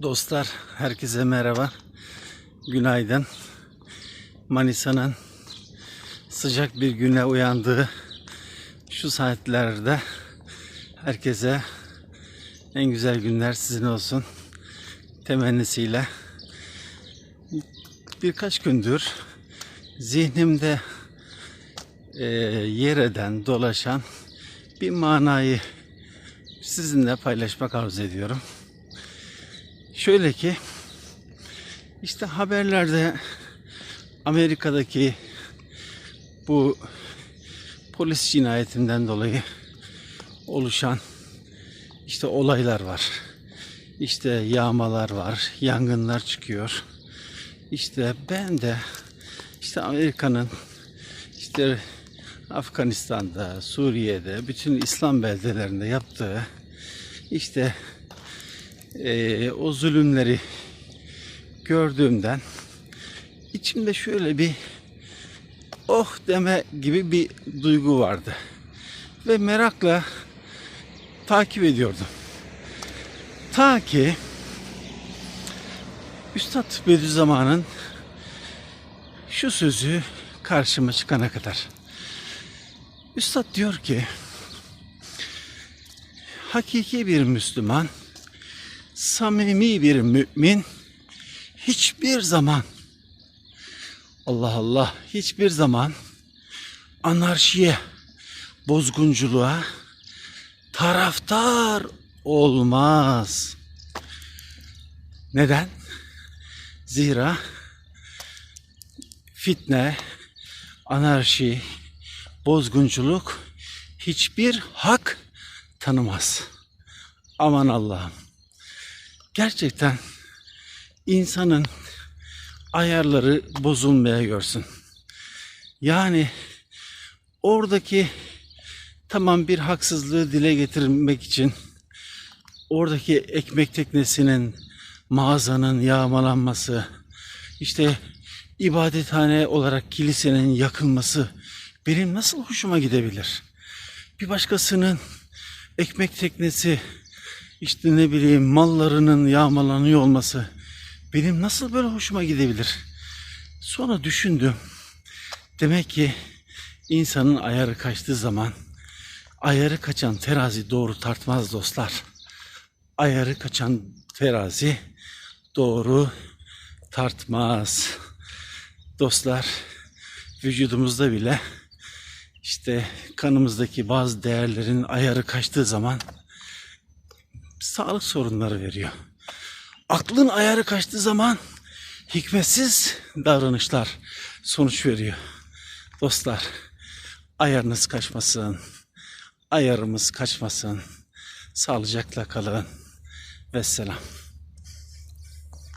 Dostlar herkese merhaba. Günaydın. Manisa'nın sıcak bir güne uyandığı şu saatlerde herkese en güzel günler sizin olsun temennisiyle birkaç gündür zihnimde e, yer eden, dolaşan bir manayı sizinle paylaşmak arzu ediyorum. Şöyle ki işte haberlerde Amerika'daki bu polis cinayetinden dolayı oluşan işte olaylar var. İşte yağmalar var, yangınlar çıkıyor. İşte ben de işte Amerika'nın işte Afganistan'da, Suriye'de, bütün İslam beldelerinde yaptığı işte eee, o zulümleri gördüğümden içimde şöyle bir oh deme gibi bir duygu vardı. Ve merakla takip ediyordum. Ta ki Üstad Bediüzzaman'ın şu sözü karşıma çıkana kadar. Üstad diyor ki hakiki bir Müslüman samimi bir mümin hiçbir zaman Allah Allah hiçbir zaman anarşiye, bozgunculuğa taraftar olmaz. Neden? Zira fitne, anarşi, bozgunculuk hiçbir hak tanımaz. Aman Allah'ım. Gerçekten insanın ayarları bozulmaya görsün. Yani oradaki tamam bir haksızlığı dile getirmek için oradaki ekmek teknesinin mağazanın yağmalanması işte ibadethane olarak kilisenin yakılması benim nasıl hoşuma gidebilir? Bir başkasının ekmek teknesi işte ne bileyim mallarının yağmalanıyor olması benim nasıl böyle hoşuma gidebilir? Sonra düşündüm. Demek ki insanın ayarı kaçtığı zaman ayarı kaçan terazi doğru tartmaz dostlar. Ayarı kaçan terazi doğru tartmaz. Dostlar vücudumuzda bile işte kanımızdaki bazı değerlerin ayarı kaçtığı zaman sağlık sorunları veriyor. Aklın ayarı kaçtığı zaman hikmetsiz davranışlar sonuç veriyor. Dostlar ayarınız kaçmasın. Ayarımız kaçmasın. Sağlıcakla kalın. Vesselam.